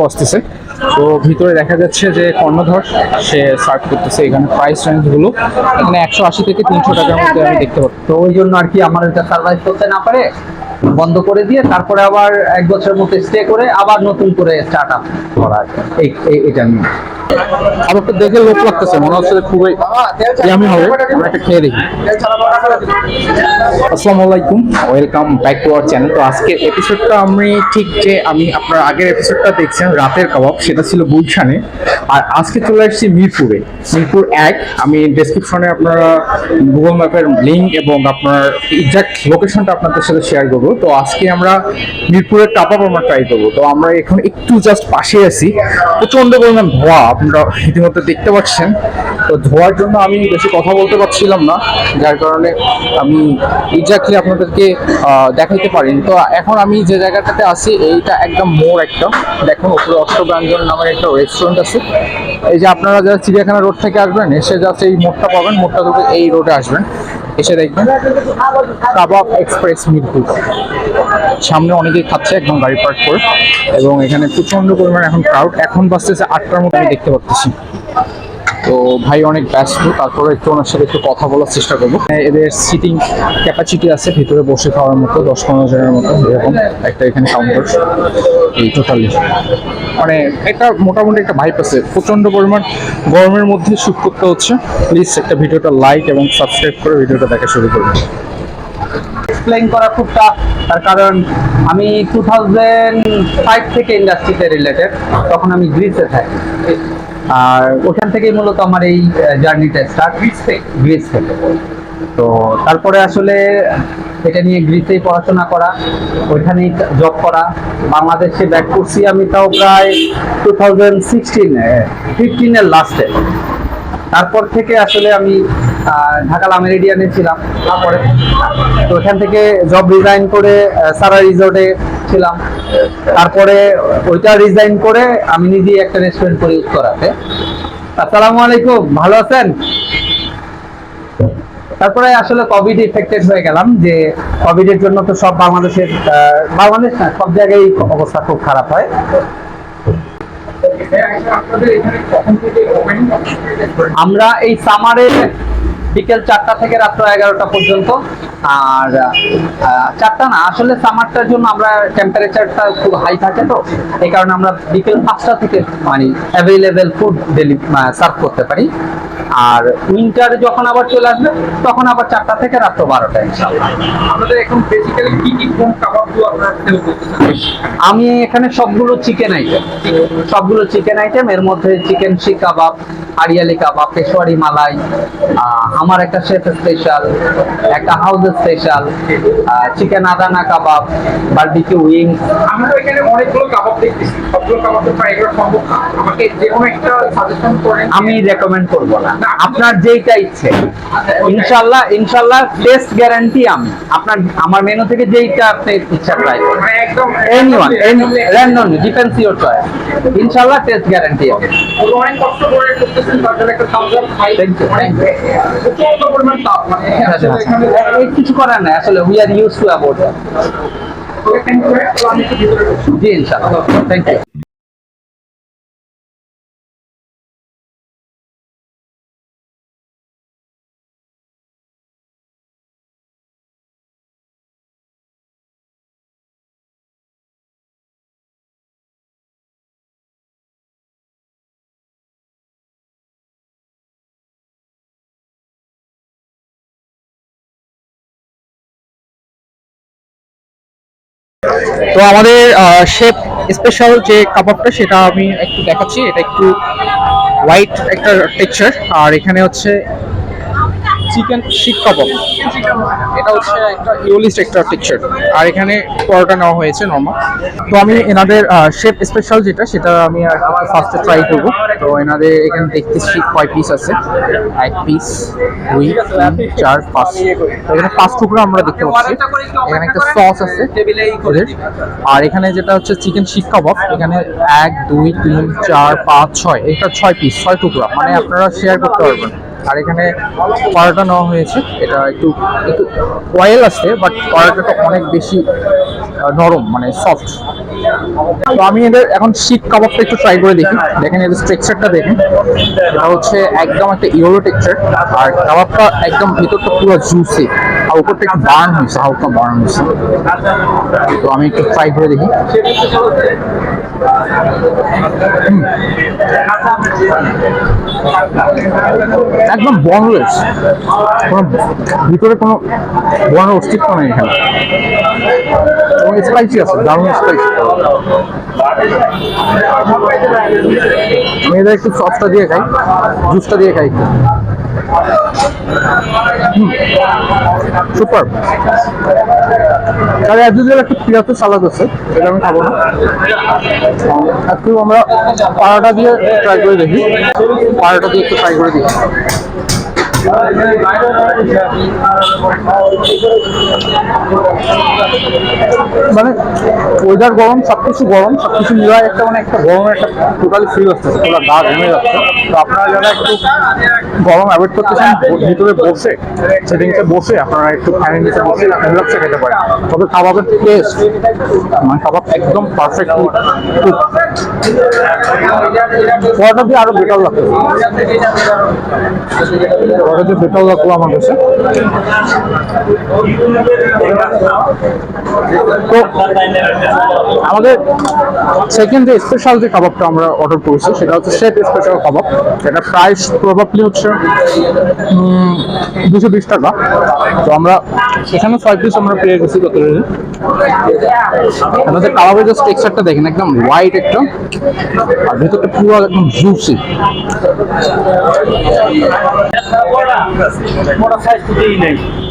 বসতেছে তো ভিতরে দেখা যাচ্ছে যে কর্ণধর, সে সার্ভ করতেছে এখানে প্রাইস রেঞ্জগুলো। এখানে একশো আশি থেকে তিনশো টাকার মধ্যে আমি দেখতে পাচ্ছি। তো ওই জন্য আর কি আমার এটা সার্ভাইভ করতে না পারে বন্ধ করে দিয়ে তারপরে আবার এক বছরের মতো স্টে করে আবার নতুন করে স্টার্ট আপ করা এই এটা নিয়ে। খাবারটা দেখে লোক লাগতেছে, মনে হচ্ছে খুবই ইয়ামি হবে। আমরা একটা খেয়ে দেখি। আসসালামু আলাইকুম, welcome back to our channel. তো আজকের এপিসোডটা আমি ঠিক যে আমি আপনার আগের এপিসোডটা দেখছেন, রাতের কাবাব, সেটা ছিল গুলশানে। আর আজকে চলে আসছি মিরপুরে। মিরপুর এক, আমি ডেসক্রিপশনে আপনারা গুগল ম্যাপের লিঙ্ক এবং আপনার এক্সাক্ট লোকেশনটা আপনাদের সাথে শেয়ার করব। তো আজকে আমরা মিরপুরের টাপা আমরা ট্রাই করব। তো আমরা এখন একটু জাস্ট পাশে আছি। প্রচণ্ড পরিমাণ ধোয়া, আপনারা ইতিমধ্যে দেখতে পাচ্ছেন। তো ধোয়ার জন্য আমি বেশি কথা বলতে পারছিলাম না, যার কারণে আমি এক্স্যাক্টলি আপনাদেরকে দেখাইতে পারিনি। তো এখন আমি যে জায়গাটাতে আছি, এইটা একদম মোড় একটা। দেখুন, উপরে অষ্টব্যঞ্জন নামের একটা রেস্টুরেন্ট আছে। এই যে আপনারা যারা চিড়িয়াখানা রোড থেকে আসবেন, এসে জাস্ট এই মোড়টা পাবেন। মোড়টা থেকে এই রোডে আসবেন। এসে দেখবেন, কাবাব এক্সপ্রেস মিরপুর। সামনে অনেকেই খাচ্ছে, একদম গাড়ি পার্ক করে। এবং এখানে প্রচণ্ড পরিমাণে এখন ক্রাউড এখন বাসতেছে আটটার মধ্যে আমি দেখতে পাচ্ছি তো ভাই অনেক ব্যস্ত, তারপরে একটু ওনার সাথে একটু কথা বলার চেষ্টা করব। এদের সিটিং ক্যাপাসিটি আছে, ভিতরে বসে খাওয়ার মতো দশ পনেরো জনের মতো, এরকম একটা এখানে কাউন্টার এই টোটালি মানে একটা মোটামুটি একটা ভাইপ আছে প্রচণ্ড পরিমাণ গরমের মধ্যে শুট করতে হচ্ছে। প্লিজ একটা ভিডিওটা লাইক এবং সাবস্ক্রাইব করে ভিডিওটা দেখা শুরু করবেন এক্সপ্লেইন করা খুব টাফ তার কারণ আমি টু থাউজেন্ড ফাইভ থেকে ইন্ডাস্ট্রিতে রিলেটেড তখন আমি গ্রিসে থাকি। আর ওখান থেকেই মূলত আমার এই জার্নিটা স্টার্ট গ্রিস থেকে গ্রিস থেকে। তো তারপরে আসলে এটা নিয়ে গ্রিসেই পড়াশোনা করা ওইখানেই জব করা। বাংলাদেশে ব্যাক করছি আমি তাও প্রায় টু থাউজেন্ড সিক্সটিন ফিফটিনের লাস্টে তারপর থেকে আসলে আমি ঢাকা লামেরিডিয়ানে ছিলাম, তারপরে। তো ওখান থেকে জব রিজাইন করে সারা রিসোর্টে ছিলাম। তারপরে ওইটা রিজাইন করে আমি নিজেই একটা রেস্টুরেন্ট করি উত্তরাতে আসসালামু আলাইকুম, ভালো আছেন? তারপরে আসলে কোভিড ইফেক্টেড হয়ে গেলাম যে কোভিডের জন্য তো সব বাংলাদেশের বাংলাদেশ না, সব জায়গায় অবস্থা খুব খারাপ হয়। আমরা এই সামারে বিকেল চারটা থেকে রাত্র এগারোটা পর্যন্ত। আর চারটা না, আসলে সামারটার জন্য আমরা টেম্পারেচারটা খুব হাই থাকে তো। এই কারণে আমরা বিকেল পাঁচটা থেকে মানে অ্যাভেলেবেল ফুড ডেলি সার্ভ করতে পারি। আর উইন্টার যখন আবার চলে আসবে, তখন আবার চারটা থেকে রাত্র বারোটা আমাদের এখন বেসিক্যালি কি কি কোন আমি এখানে সবগুলো চিকেন আইটেম সবগুলো চিকেন আইটেম এর মধ্যে চিকেন শিক কাবাব, হারিয়ালি কাবাব পেশোয়ারি মালাই আমার একটা শেফ স্পেশাল একটা house special chicken Adana kebab barbecue wing আমরা এখানে অনেকগুলো কাবাব দেখতেছি। সবগুলো কাবাব তো ট্রাই করা সম্ভব না। আমাকে যে কোনো একটা সাজেশন করেন আমি রেকমেন্ড করব না। আপনার যেইটা ইচ্ছে। ইনশাল্লাহ ইনশাল্লাহ টেস্ট গ্যারান্টি আমি। আপনার আমার মেনু থেকে যেইটা আপনি ইচ্ছা ট্রাই করুন মানে any random depends your choice ইনশাল্লাহ টেস্ট গ্যারান্টি হবে। অনেক কষ্ট করে করতেছেন তার জন্য একটা থামস আপ Thank অনেক. প্রচণ্ড পরিমাণ তাপ মানে কিছু করার নাই, আসলে we are use to about ঢুকছি। জি, ইনশাআল্লাহ। থ্যাংক ইউ তো আমাদের শেপ স্পেশাল যে কাবাবটা সেটা আমি একটু দেখাচ্ছি। এটা একটু হোয়াইট একটা টেক্সচার আর এখানে হচ্ছে চিকেন শিক কাবাব এটা হচ্ছে একটা ইউলিস্ট একটা টেক্সচার আর এখানে পরোটা নেওয়া হয়েছে নর্মাল তো আমি এনাদের শেপ স্পেশাল যেটা, সেটা আমি ফার্স্টে ট্রাই করব। তো এনাদের এখানে দেখতেছি কয় পিস আছে। এক পিস দুই চার, পাঁচ। তো এখানে পাঁচ টুকরো আমরা দেখতে পাচ্ছি। এখানে একটা সস আছে আর এখানে যেটা হচ্ছে চিকেন শিক কাবাব এখানে এক, দুই, তিন, চার, পাঁচ, ছয়। এটা ছয় পিস ছয় টুকরা। মানে আপনারা শেয়ার করতে পারবেন। আর এখানে পরোটা নেওয়া হয়েছে। এটা একটু একটু অয়েল আছে বাট পরোটাটা অনেক বেশি নরম মানে সফট তো আমি এদের এখন শিক কাবাবটা একটু ট্রাই করে দেখি। দেখেন এদের টেক্সচারটা দেখেন। এটা হচ্ছে একদম একটা ইয়েলো টেক্সচার আর কাবাবটা একদম ভিতরটা পুরো জুসি আর উপরটা একটু বার্ন হয়েছে, হালকা বার্ন হয়েছে। তো আমি একটু ট্রাই করে দেখি। একদম বনলেস কোনো ভিতরে কোনো বনের অস্তিত্ব নেই এখানে। এবং স্পাইসি আছে, দারুণ স্পাইসি আমি এদের একটু সসটা দিয়ে খাই জুসটা দিয়ে খাই সুপার। এত একটা একটু পিয়াতো সালাদ আছে, এটা আমি খাব না। একটু আমরা পাড়াটা দিয়ে ট্রাই করে দেখি। পাড়াটা দিয়ে একটু ট্রাই করে দেখি। মানে ওয়েদার গরম, সবকিছু গরম, সবকিছু মিলায় একটা মানে একটা গরমের একটা টোটালি ফিল হচ্ছে, পুরো গা ঘেমে যাচ্ছে। তো আপনারা যারা একটু গরম অ্যাভয়েড করতে চান ভিতরে বসে সেটিংসে বসে আপনারা একটু ফ্যানের নিচে বসে রিল্যাক্সে খেতে পারেন। তবে কাবাবের টেস্ট মানে কাবাব একদম পারফেক্ট পরোটা দিয়ে আরও বেটার লাগতো দিয়ে বেটার লাগল আমার কাছে। তো আমাদের সেকেন্ড যে স্পেশাল যে কাবাবটা আমরা অর্ডার করেছি, সেটা হচ্ছে শেফ স্পেশাল কাবাব। সেটা প্রাইস প্রবাবলি হচ্ছে দুশো বিশ টাকা। তো আমরা এখানে ছয় পিস আমরা পেয়ে গেছি কত আমাদের কাবাবের যে টেক্সচারটা দেখেন, একদম হোয়াইট একটা। আর ভেতরটা পুরো একদম জুসি মোটা সাইজ তো দিই নাই।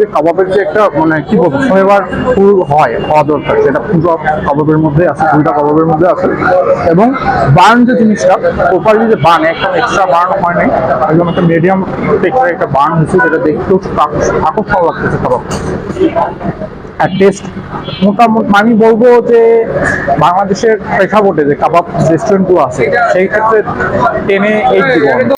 যে কাবাবের যে একটা মানে কি বলব, ফ্লেভার ফুল হয় হওয়া দরকার। সেটা পুরো কাবাবের মধ্যে আছে, দুইটা কাবাবের মধ্যে আছে। এবং বার্ন যে জিনিসটা প্রপারলি যে বার্ন একটা এক্সট্রা বার্ন হয় নাই। একদম একটা মিডিয়াম টেক্সচার একটা বার্ন হয়েছে, যেটা দেখতেও আকর্ষণ লাগতেছে কাবাব আর টেস্ট মোটামুটি, আমি বলব যে বাংলাদেশের প্রেক্ষাপটে যে কাবাব রেস্টুরেন্টগুলো আছে, সেই ক্ষেত্রে টেনে এইট দিব।